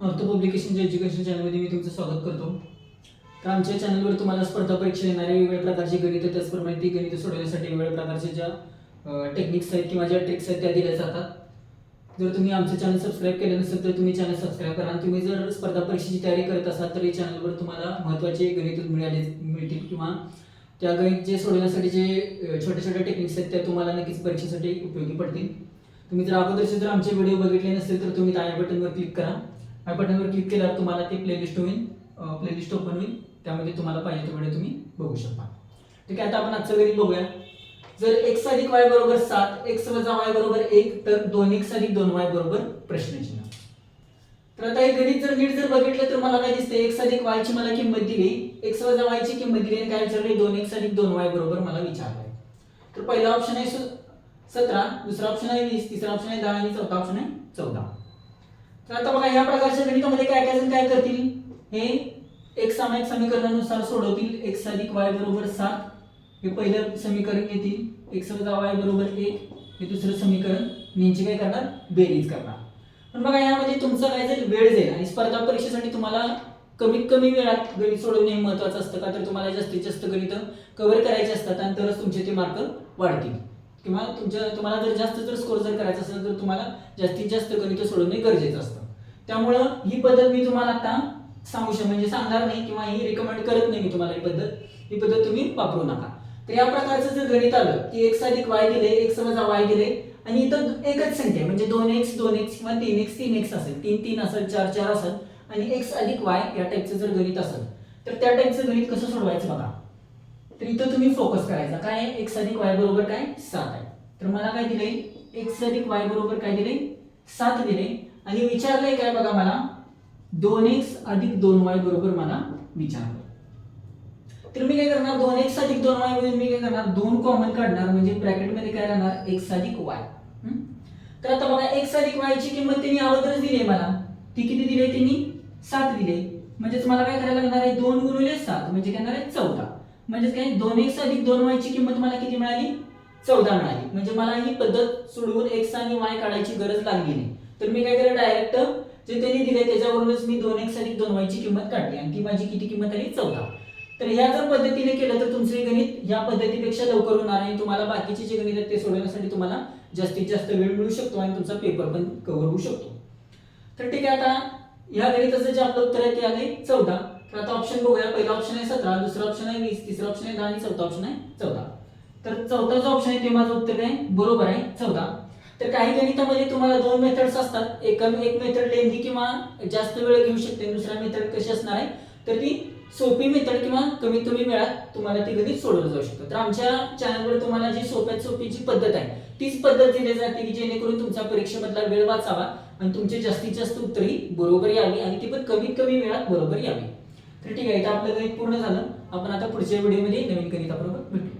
अर्थ पब्लिकेशनच्या एज्युकेशन चॅनलमध्ये मी तुमचं स्वागत करतो. तर आमच्या चॅनलवर तुम्हाला स्पर्धा परीक्षा येणारे वेगवेगळ्या प्रकारचे गणित त्याचप्रमाणे ती गणित सोडवण्यासाठी वेगवेगळ्या प्रकारचे ज्या टेक्निक्स आहेत किंवा ज्या ट्रिक्स आहेत त्या दिल्या जातात. जर तुम्ही आमचं चॅनल सबस्क्राईब केलं नसेल तर तुम्ही चॅनल सबस्क्राईब करा. आणि तुम्ही जर स्पर्धा परीक्षेची तयारी करत असाल तर या चॅनलवर तुम्हाला महत्त्वाचे गणित मिळाले मिळतील किंवा त्या गणित जे सोडवण्यासाठी जे छोट्या छोट्या टेक्निक्स आहेत त्या तुम्हाला नक्कीच परीक्षेसाठी उपयोगी पडतील. तुम्ही जर अगोदरचे जर आमचे व्हिडिओ बघितले नसेल तर तुम्ही त्या बटनवर क्लिक करा. ह्या बटनवर क्लिक केल्यावर तुम्हाला ते प्लेलिस्ट होईल. प्लेलिस्ट ओपन होईल. त्यामध्ये तुम्हाला पाहिजे तेवढे तुम्ही बघू शकता. ठीक आहे आता आपण आजचं घरी बघूया. जर एक्स अधिक वाय बरोबर सात एक्स वजा वाय बरोबर एक तर दोन एक्स अधिक दोन वाय बरोबर प्रश्नचिन्ह. तर आता हे गणित जर नीट जर बघितलं तर मला काय दिसते एक्स अधिक वाय ची मला किंमत दिली. एक्स वजा वायची किंमत दिली आणि काय विचारले दोन एक्स अधिक दोन वाय बरोबर मला विचारलंय. तर पहिला ऑप्शन आहे सतरा दुसरा ऑप्शन आहे वीस तिसरा ऑप्शन आहे दहा आणि चौथा ऑप्शन आहे चौदा. तर आता बघा या प्रकारच्या गणितामध्ये काय काय जण काय करतील? हे एक सामायिक समीकरणानुसार सोडवतील. एक्स अधिक वाय बरोबर सात. हे पहिलं समीकरण घेतील. एक्स वजा वाय बरोबर एक. हे दुसरं समीकरण. यांची काय करणार? बेरीज करणार. पण बघा यामध्ये तुमचं काय जाईल वेळ जाईल आणि स्पर्धा परीक्षेसाठी तुम्हाला कमीत कमी वेळात गणित सोडवणे हे महत्वाचं असतं. का तर तुम्हाला जास्तीत जास्त गणित कव्हर करायचे असतात आणि तरच तुमचे ते मार्क वाढतील. किंवा तुमच्या तुम्हाला जर जास्त जर स्कोर जर करायचा असेल तर तुम्हाला जास्तीत जास्त गणित सोडवणे गरजेचं असतं. त्यामुळं ही पद्धत मी तुम्हाला आता सांगू शकतो म्हणजे सांगणार नाही किंवा ही रिकमेंड करत नाही मी तुम्हाला ही पद्धत. ही पद्धत तुम्ही वापरू नका. तर या प्रकारचं जर गणित आलं की एक्स अधिक वाय दिले एक्स वजा वाय दिले आणि इथं एकच संख्या म्हणजे दोन एक्स दोन एक्स किंवा तीन एक्स तीन एक्स असेल तीन तीन असेल चार चार असेल आणि एक्स अधिक वाय या टाईपचं जर गणित असेल तर त्या टाईपचं गणित कसं सोडवायचं बघा. तर इथं तुम्ही फोकस करायचा. काय एक्स अधिक वाय बरोबर काय? सात आहे. तर मला काय दिले एक्स अधिक वाय बरोबर काय दिले सात दिले आणि विचारलंय काय बघा मला? दोन एक्स अधिक दोन वाय बरोबर मला विचारलं. तर मी काय करणार? दोन एक्स अधिक दोन वाय म्हणजे मी काय करणार? दोन कॉमन काढणार म्हणजे ब्रॅकेटमध्ये काय राहणार? एक्स अधिक वाय तर आता बघा एक्स अधिक वायची किंमत त्यांनी अगोदरच दिली आहे मला. ती किती दिली आहे त्यांनी? सात दिले म्हणजेच मला काय करायला लागणार आहे? दोन गुणिले सात म्हणजे काय आहे? चौदा. म्हणजेच काय? दोन एक्स अधिक दोन वायची किंमत मला किती मिळाली? चौदा मिळाली. म्हणजे मला ही पद्धत सोडवून एक्स आणि वाय काढायची गरज लागली नाही. तर मी काय केलं डायरेक्ट जे त्यांनी दिले त्याच्यावरूनच मी दोन एक्स अधिक दोन वायची किंमत काढली आणि ती माझी किती किंमत आली? चौदा. तर ह्या जर पद्धतीने केलं तर तुमचे गणित या पद्धतीपेक्षा लवकर होणार आणि तुम्हाला बाकीचे जे गणित आहेत ते सोडवण्यासाठी तुम्हाला जास्तीत जास्त वेळ मिळू शकतो आणि तुमचा पेपर पण कव्हर होऊ शकतो. तर ठीक आहे आता या गणिताचं जे आपलं उत्तर आहे ते आले चौदा. तर आता ऑप्शन बघूया. पहिला ऑप्शन आहे सतरा दुसरा ऑप्शन आहे वीस तिसरा ऑप्शन आहे दहा आणि चौथा ऑप्शन आहे चौदा. तर चौथा जो ऑप्शन आहे ते माझं उत्तर आहे बरोबर आहे चौदा. तर काही गणितामध्ये तुम्हाला दोन मेथड्स असतात. एक एक मेथड लेंदी किंवा जास्त वेळ घेऊ शकते दुसरा मेथड कशी असणार आहे तर ती सोपी मेथड किंवा कमीत कमी वेळात तुम्हाला ती गणित सोडवलं जाऊ शकतं. तर आमच्या चॅनलवर तुम्हाला जी सोप्यात सोपी जी पद्धत आहे तीच पद्धत दिली जाते की जेणेकरून तुमचा परीक्षेमधला वेळ वाचावा आणि तुमचे जास्तीत जास्त उत्तरही बरोबर यावी आणि ती पण कमीत कमी वेळात बरोबर यावी. तर ठीक आहे इथं आपलं गणित पूर्ण झालं. आपण आता पुढच्या व्हिडिओमध्ये नवीन गणिताबरोबर भेटू.